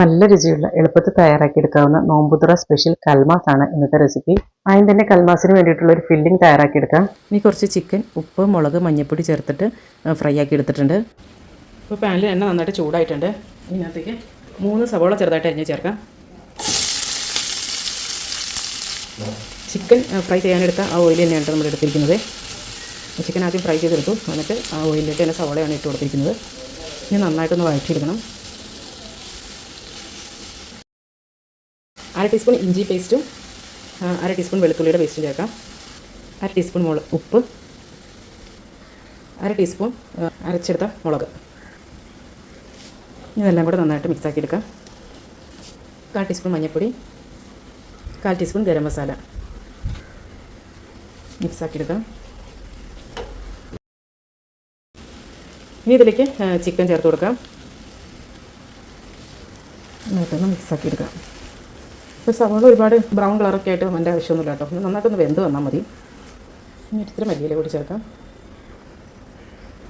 നല്ല രുചിയുള്ള എളുപ്പത്തിൽ തയ്യാറാക്കിയെടുക്കാവുന്ന നോമ്പുതുറ സ്പെഷ്യൽ കൽമാസ് ആണ് ഇന്നത്തെ റെസിപ്പി ആദ്യം തന്നെ കൽമാസിന് വേണ്ടിയിട്ടുള്ള ഒരു ഫില്ലിംഗ് തയ്യാറാക്കിയെടുക്കാം. ഇനി കുറച്ച് ചിക്കൻ ഉപ്പ് മുളക് മഞ്ഞൾപ്പൊടി ചേർത്തിട്ട് ഫ്രൈ ആക്കി എടുത്തിട്ടുണ്ട്. ഇപ്പോൾ പാനിൽ എണ്ണ നന്നായിട്ട് ചൂടായിട്ടുണ്ട്. ഇതിനകത്തേക്ക് മൂന്ന് സവോള ചെറുതായിട്ട് അരിഞ്ഞ് ചേർക്കാം. ചിക്കൻ ഫ്രൈ ചെയ്യാനെടുത്ത ആ ഓയിൽ തന്നെയാണ് നമ്മൾ എടുത്തിരിക്കുന്നത്. ചിക്കൻ ആദ്യം ഫ്രൈ ചെയ്തെടുത്തു. എന്നിട്ട് ആ ഓയിലിലേക്ക് തന്നെ സവോളയാണ് ഇട്ട് കൊടുത്തിരിക്കുന്നത്. ഇനി നന്നായിട്ടൊന്ന് വഴറ്റിയെടുക്കണം. അര ടീസ്പൂൺ ഇഞ്ചി പേസ്റ്റും അര ടീസ്പൂൺ വെളുത്തുള്ളിയുടെ പേസ്റ്റും ചേർക്കാം. അര ടീസ്പൂൺ മുളക് ഉപ്പ് അര ടീസ്പൂൺ അരച്ചെടുത്ത മുളക്. ഇതെല്ലാം കൂടെ നന്നായിട്ട് മിക്സ് ആക്കി എടുക്കാം കാൽ ടീസ്പൂൺ മഞ്ഞൾപ്പൊടി കാൽ ടീസ്പൂൺ ഗരം മസാല. മിക്സ് ആക്കി എടുക്കാം ഇനി ഇതിലേക്ക് ചിക്കൻ ചേർത്ത് കൊടുക്കാം. നന്നായിട്ടൊന്ന് മിക്സ് ആക്കി എടുക്കാം സവാള ഒരുപാട് ബ്രൗൺ കളറൊക്കെ ആയിട്ട് എന്റെ ആവശ്യമൊന്നുമില്ല കേട്ടോ. ഒന്ന് നന്നായിട്ടൊന്ന് വെന്ത് വന്നാൽ മതി. ഇനി ഇത്തിരി മല്ലിയില കൂടി ചേർക്കാം.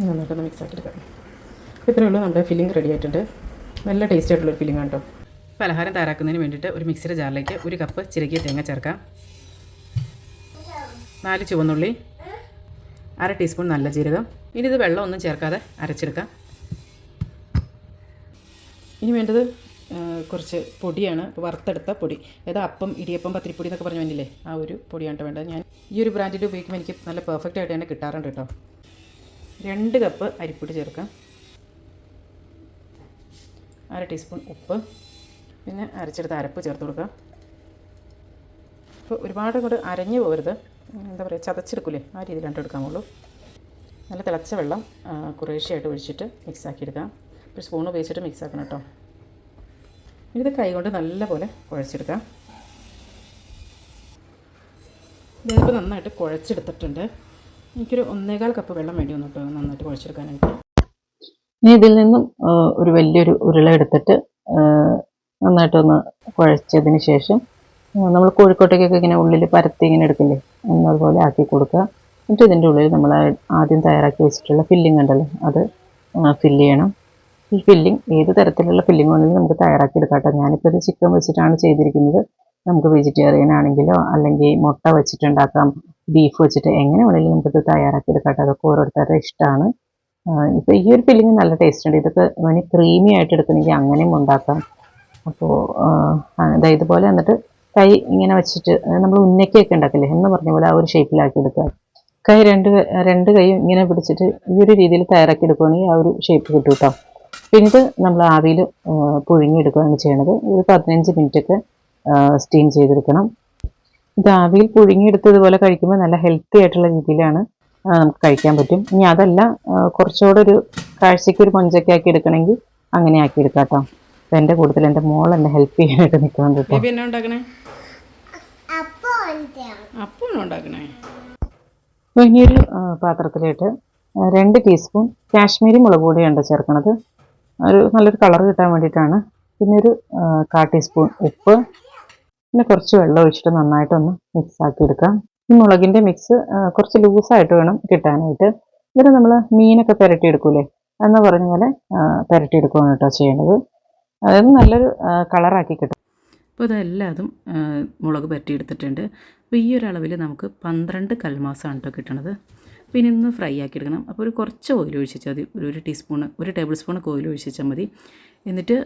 നന്നായിട്ടൊന്ന് മിക്സ് ആക്കി എടുക്കാം. ഇത്രയേ ഉള്ളൂ നമ്മുടെ ഫില്ലിംഗ് റെഡി ആയിട്ടുണ്ട്. നല്ല ടേസ്റ്റ് ആയിട്ടുള്ളൊരു ഫില്ലിംഗ് ആണ് കേട്ടോ. പലഹാരം തയ്യാറാക്കുന്നതിന് വേണ്ടിയിട്ട് ഒരു മിക്സിയുടെ ജാറിലേക്ക് ഒരു കപ്പ് ചിരകിയ തേങ്ങ ചേർക്കാം. നാല് ചുവന്നുള്ളി അര ടീസ്പൂൺ നല്ല ജീരകം. ഇനി ഇത് വെള്ളമൊന്നും ചേർക്കാതെ അരച്ചെടുക്കാം. ഇനി വേണ്ടത് കുറച്ച് പൊടിയാണ്. വറുത്തെടുത്ത പൊടി. അതായത് അപ്പം ഇടിയപ്പം പത്തിരിപ്പൊടി എന്നൊക്കെ പറഞ്ഞു വന്നില്ലേ? ആ ഒരു പൊടിയാണ് വേണ്ടത്. ഞാൻ ഈ ഒരു ബ്രാൻഡിന്റെ ഉപയോഗിക്കുമ്പോൾ എനിക്ക് നല്ല പെർഫെക്റ്റ് ആയിട്ട് തന്നെ കിട്ടാറുണ്ട് കേട്ടോ. രണ്ട് കപ്പ് അരിപ്പൊടി ചേർക്കാം. അര ടീസ്പൂൺ ഉപ്പ്. പിന്നെ അരച്ചെടുത്ത അരപ്പ് ചേർത്ത് കൊടുക്കാം. ഇപ്പോൾ ഒരുപാട് കൂടെ അരഞ്ഞു പോകരുത്. എന്താ പറയുക ചതച്ചെടുക്കൂലേ? ആ രീതിയിലാണ് എടുക്കാമുള്ളൂ നല്ല തിളച്ച വെള്ളം കുറേശ്ശെയായിട്ട് ഒഴിച്ചിട്ട് മിക്സ് ആക്കി എടുക്കാം ഒരു സ്പൂൺ ഉപയോഗിച്ചിട്ട് മിക്സാക്കണം കേട്ടോ. ഇത് കൈകൊണ്ട് നല്ലപോലെ കുഴച്ചെടുക്കാം. ഇതിപ്പോൾ നന്നായിട്ട് കുഴച്ചെടുത്തിട്ടുണ്ട്. എനിക്കൊരു ഒന്നേകാൽ കപ്പ് വെള്ളം വേണ്ടി വന്നു കേട്ടോ നന്നായിട്ട് കുഴച്ചെടുക്കാനായിട്ട്. ഇനി ഇതിൽ നിന്നും ഒരു വലിയൊരു ഉരുള എടുത്തിട്ട് നന്നായിട്ടൊന്ന് കുഴച്ചതിന് ശേഷം നമ്മൾ കോഴിക്കോട്ടേക്കൊക്കെ ഇങ്ങനെ ഉള്ളിൽ പരത്തി ഇങ്ങനെ എടുക്കില്ലേ എന്നതുപോലെ ആക്കി കൊടുക്കുക. എന്നിട്ട് ഇതിന്റെ ഉള്ളിൽ നമ്മൾ ആദ്യം തയ്യാറാക്കി വെച്ചിട്ടുള്ള ഫില്ലിംഗ് ഉണ്ടല്ലോ അത് ഫില്ല് ചെയ്യണം. ഈ ഫില്ലിംഗ് ഏത് തരത്തിലുള്ള ഫില്ലിംഗ് വേണമെങ്കിലും നമുക്ക് തയ്യാറാക്കി എടുക്കാം കേട്ടോ. ഞാനിപ്പോൾ ഇത് ചിക്കൻ വെച്ചിട്ടാണ് ചെയ്തിരിക്കുന്നത്. നമുക്ക് വെജിറ്റേറിയൻ ആണെങ്കിലോ അല്ലെങ്കിൽ മുട്ട വെച്ചിട്ടുണ്ടാക്കാം ബീഫ് വെച്ചിട്ട് എങ്ങനെ വേണമെങ്കിലും നമുക്കിത് തയ്യാറാക്കി എടുക്കാം അതൊക്കെ ഓരോരുത്തരുടെ ഇഷ്ടമാണ്. ഇപ്പോൾ ഈ ഒരു ഫില്ലിംഗ് നല്ല ടേസ്റ്റ് ഉണ്ട്. ഇതൊക്കെ വേണമെങ്കിൽ ക്രീമി ആയിട്ട് എടുക്കണമെങ്കിൽ അങ്ങനെയും ഉണ്ടാക്കാം. അപ്പോൾ അതായത് ഇതുപോലെ എന്നിട്ട് കൈ ഇങ്ങനെ വെച്ചിട്ട് നമ്മൾ ഉന്നയ്ക്കൊക്കെ ഉണ്ടാക്കില്ലേ? എന്ന് പറഞ്ഞ പോലെ ആ ഒരു ഷേപ്പിലാക്കി എടുക്കുക കൈ രണ്ട് രണ്ട് കൈയും ഇങ്ങനെ പിടിച്ചിട്ട് ഈ ഒരു രീതിയിൽ തയ്യാറാക്കി എടുക്കുകയാണെങ്കിൽ ആ ഒരു ഷേപ്പ് കിട്ടും കേട്ടോ പിന്നെ ഇത് നമ്മൾ ആവിയിൽ പുഴുങ്ങിയെടുക്കുകയാണ് ചെയ്യണത്. ഒരു പതിനഞ്ച് മിനിറ്റൊക്കെ സ്റ്റീം ചെയ്തെടുക്കണം. ഇത് ആവിയിൽ പുഴുങ്ങിയെടുത്ത് ഇതുപോലെ കഴിക്കുമ്പോൾ നല്ല ഹെൽത്തി ആയിട്ടുള്ള രീതിയിലാണ് നമുക്ക് കഴിക്കാൻ പറ്റും. ഇനി അതല്ല കുറച്ചുകൂടെ ഒരു കാഴ്ചയ്ക്ക് ഒരു കൊഞ്ചൊക്കെ ആക്കി എടുക്കണമെങ്കിൽ അങ്ങനെ ആക്കി എടുക്കാം കേട്ടോ. അപ്പം എന്റെ കൂടുതൽ എന്റെ മോൾ എന്നെ ഹെൽപ്പ് ചെയ്യാനായിട്ട് നിൽക്കുന്നുണ്ട് കേട്ടോ. ഇനിയൊരു ആ, പാത്രത്തിലിട്ട് രണ്ട് ടീസ്പൂൺ കാശ്മീരി മുളക് പൊടിയാണ് ചേർക്കണത്. ഒരു നല്ലൊരു കളർ കിട്ടാൻ വേണ്ടിയിട്ടാണ്. പിന്നെ ഒരു കാ ടീസ്പൂൺ ഉപ്പ്. പിന്നെ കുറച്ച് വെള്ളം ഒഴിച്ചിട്ട് നന്നായിട്ടൊന്ന് മിക്സ് ആക്കി എടുക്കാം ഈ മുളകിന്റെ മിക്സ് കുറച്ച് ലൂസായിട്ട് വേണം കിട്ടാനായിട്ട്. ഇവരെ നമ്മൾ മീനൊക്കെ പുരട്ടിയെടുക്കൂലേ? എന്ന് പറഞ്ഞ പോലെ പുരട്ടിയെടുക്കുകയാണ് കേട്ടോ ചെയ്യേണ്ടത് അതായത് നല്ലൊരു കളറാക്കി കിട്ടും. അപ്പോൾ ഇതെല്ലാതും മുളക് പുരട്ടിയെടുത്തിട്ടുണ്ട്. അപ്പോൾ ഈ ഒരു അളവിൽ നമുക്ക് പന്ത്രണ്ട് കൽമാസാണ് കേട്ടോ കിട്ടണത്. പിന്നെ ഇന്ന് ഫ്രൈ ആക്കി എടുക്കണം അപ്പോൾ ഒരു കുറച്ച് ഓയിൽ ഒഴിച്ചാൽ മതി. ഒരു ഒരു ടീസ്പൂൺ ഒരു ടേബിൾ സ്പൂണൊക്കെ ഓയിൽ ഒഴിച്ചാൽ മതി. എന്നിട്ട്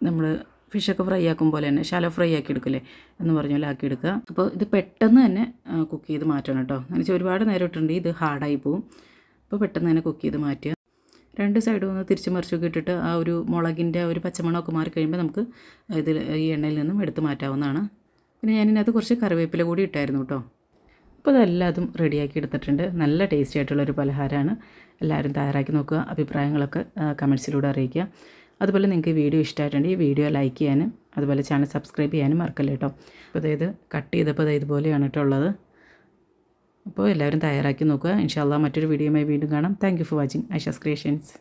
നമ്മൾ ഫിഷൊക്കെ ഫ്രൈ ആക്കും പോലെ തന്നെ ശാലോ ഫ്രൈ ആക്കി എടുക്കില്ലേ എന്ന് പറഞ്ഞ പോലെ ആക്കി എടുക്കുക അപ്പോൾ ഇത് പെട്ടെന്ന് തന്നെ കുക്ക് ചെയ്ത് മാറ്റണം കേട്ടോ. എന്ന് വെച്ചാൽ ഒരുപാട് നേരം ഇട്ടിട്ടുണ്ടെങ്കിൽ ഇത് ഹാർഡായി പോവും. അപ്പോൾ പെട്ടെന്ന് തന്നെ കുക്ക് ചെയ്ത് മാറ്റുക. രണ്ട് സൈഡും ഒന്ന് തിരിച്ച് മറിച്ചൊക്കെ ഇട്ടിട്ട് ആ ഒരു മുളകിന്റെ ഒരു പച്ചമണമൊക്കെ മാറി കഴിയുമ്പോൾ നമുക്ക് ഇതിൽ ഈ എണ്ണയിൽ നിന്നും എടുത്ത് മാറ്റാവുന്നതാണ്. പിന്നെ ഞാനിതിനകത്ത് കുറച്ച് കറിവേപ്പില കൂടി ഇട്ടായിരുന്നു കേട്ടോ. അപ്പോൾ ഇതെല്ലാതും റെഡിയാക്കി എടുത്തിട്ടുണ്ട്. നല്ല ടേസ്റ്റി ആയിട്ടുള്ളൊരു പലഹാരമാണ്. എല്ലാവരും തയ്യാറാക്കി നോക്കുക അഭിപ്രായങ്ങളൊക്കെ കമൻസിലൂടെ അറിയിക്കുക. അതുപോലെ നിങ്ങൾക്ക് വീഡിയോ ഇഷ്ടമായിട്ടുണ്ടെങ്കിൽ ഈ വീഡിയോ ലൈക്ക് ചെയ്യാനും അതുപോലെ ചാനൽ സബ്സ്ക്രൈബ് ചെയ്യാനും മറക്കല്ല കേട്ടോ അപ്പോൾ അതായത് കട്ട് ചെയ്തപ്പോൾ അത് ഇതുപോലെയാണ് കേട്ടോ ഉള്ളത്. അപ്പോൾ എല്ലാവരും തയ്യാറാക്കി നോക്കുക. ഇൻഷാല്ലാ മറ്റൊരു വീഡിയോയുമായി വീണ്ടും കാണാം. Thank for watching Aisha's creations